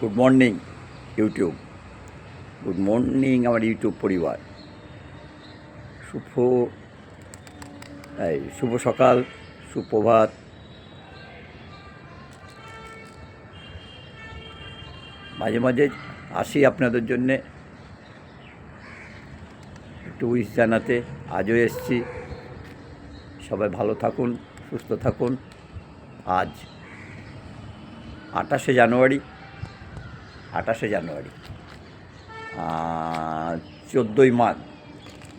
Good morning YouTube good morning আমার YouTube পরিবার। শুভ, এই, শুভ সকাল, সুপ্রভাত। মাঝে মাঝে আসি আপনাদের জন্যে। একটু উইশ জানাতে আজও এসছি। সবাই ভালো থাকুন, সুস্থ থাকুন। আজ আঠাশে জানুয়ারি আঠাশে জানুয়ারি। চোদ্দোই মার্চ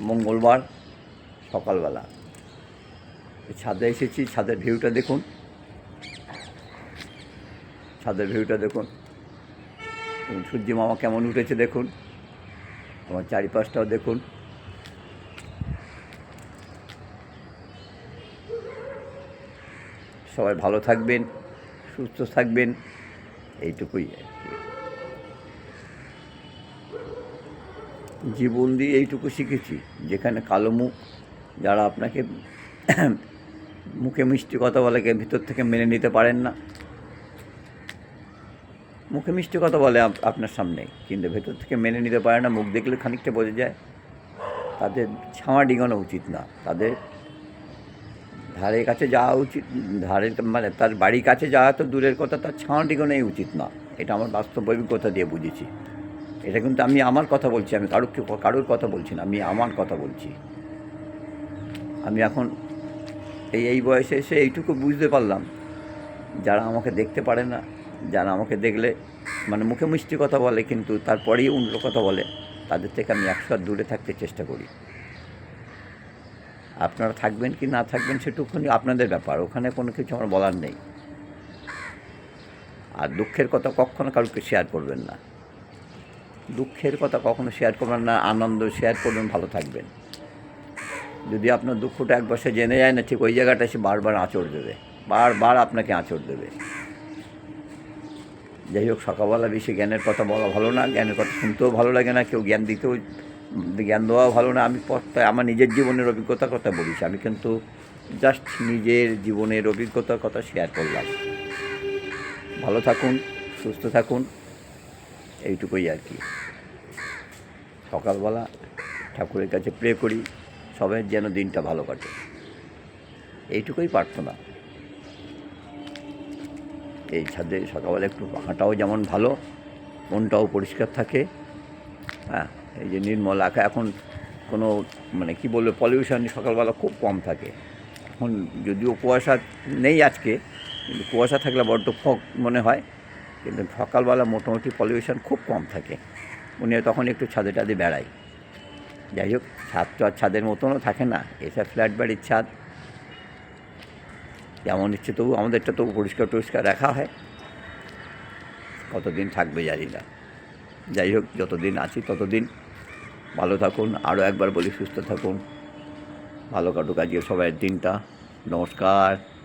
মঙ্গলবার সকালবেলা। ছাদে এসেছি, ছাদের ভিউটা দেখুন। ছাদের ভিউটা দেখুন। সূর্য মামা কেমন উঠেছে দেখুন। আমার চারিপাশটাও দেখুন। সবাই ভালো থাকবেন, সুস্থ থাকবেন, এইটুকুই আর কি। জীবন দিয়ে এইটুকু শিখেছি। যেখানে কালো মুখ, যারা আপনাকে মুখে মিষ্টি কথা বলে, কে ভিতর থেকে মেনে নিতে পারেন না। মুখে মিষ্টি কথা বলে আপনার সামনে, কিন্তু ভেতর থেকে মেনে নিতে পারে না, মুখ দেখলে খানিকটা বোঝা যায়। তাদের ছাওয়া ডিঙানো উচিত না। তাদের ধারের কাছে যাওয়া উচিত ধারের মানে তার বাড়ির কাছে যাওয়া তো দূরের কথা, তার ছাওয়া ডিঙানোই উচিত না। এটা আমার বাস্তব অভিজ্ঞতা দিয়ে বুঝেছি। এটা কিন্তু আমি আমার কথা বলছি, আমি কারোর কারোর কথা বলছি না, আমি আমার কথা বলছি। আমি এখন এই এই বয়সে এসে এইটুকু বুঝতে পারলাম, যারা আমাকে দেখতে পারে না, যারা আমাকে দেখলে মানে মুখে মিষ্টি কথা বলে, কিন্তু তারপরেই অন্য কথা বলে, তাদের থেকে আমি একশো দূরে থাকতে চেষ্টা করি। আপনারা থাকবেন কি না থাকবেন সেটুকুনি আপনাদের ব্যাপার, ওখানে কোনো কিছু আমার বলার নেই। আর দুঃখের কথা কখনো কারোকে শেয়ার করবেন না। দুঃখের কথা কখনো শেয়ার করবেন না, আনন্দ শেয়ার করবেন, ভালো থাকবেন। যদি আপনার দুঃখটা একবার সে জেনে যায় না, ঠিক ওই জায়গাটা সে বারবার আঁচড় দেবে। বারবার আপনাকে আঁচড় দেবে। যাই হোক, সকালবেলা বেশি জ্ঞানের কথা বলা ভালো না, জ্ঞানের কথা শুনতেও ভালো লাগে না, কেউ জ্ঞান দিতেও, জ্ঞান দেওয়াও ভালো না। আমি আমার নিজের জীবনের অভিজ্ঞতার কথা বলেছি আমি কিন্তু জাস্ট নিজের জীবনের অভিজ্ঞতার কথা শেয়ার করলাম। ভালো থাকুন, সুস্থ থাকুন, এইটুকুই আর কি। সকালবেলা ঠাকুরের কাছে প্রে করি, সবাই যেন দিনটা ভালো কাটে। এইটুকুই প্রার্থনা। এই ছাদে সকালবেলা একটু হাঁটাও যেমন ভালো, মনটাও পরিষ্কার থাকে। হ্যাঁ এই যে নির্মল আঁকা এখন কোনো মানে কি বলব পলিউশন সকালবেলা খুব কম থাকে। এখন যদিও কুয়াশা নেই আজকে, কিন্তু কুয়াশা থাকলে বড্ড ফক মনে হয়, কিন্তু সকালবেলা মোটামুটি পলিউশন খুব কম থাকে। উনি তখন একটু ছাদে টাদে বেড়ায়। যাই হোক, ছাদ তো আর ছাদের মতনও থাকে না এসব ফ্ল্যাট বাড়ির ছাদ। যেমন ইচ্ছে তবু, আমাদেরটা তবু পরিষ্কার টরিষ্কার রাখা হয়। কতদিন থাকবে জানি না। যাই হোক, যতদিন আছি ততদিন ভালো থাকুন, আরও একবার বলি সুস্থ থাকুন। ভালো কাটুক আজকে সবাই দিনটা। নমস্কার।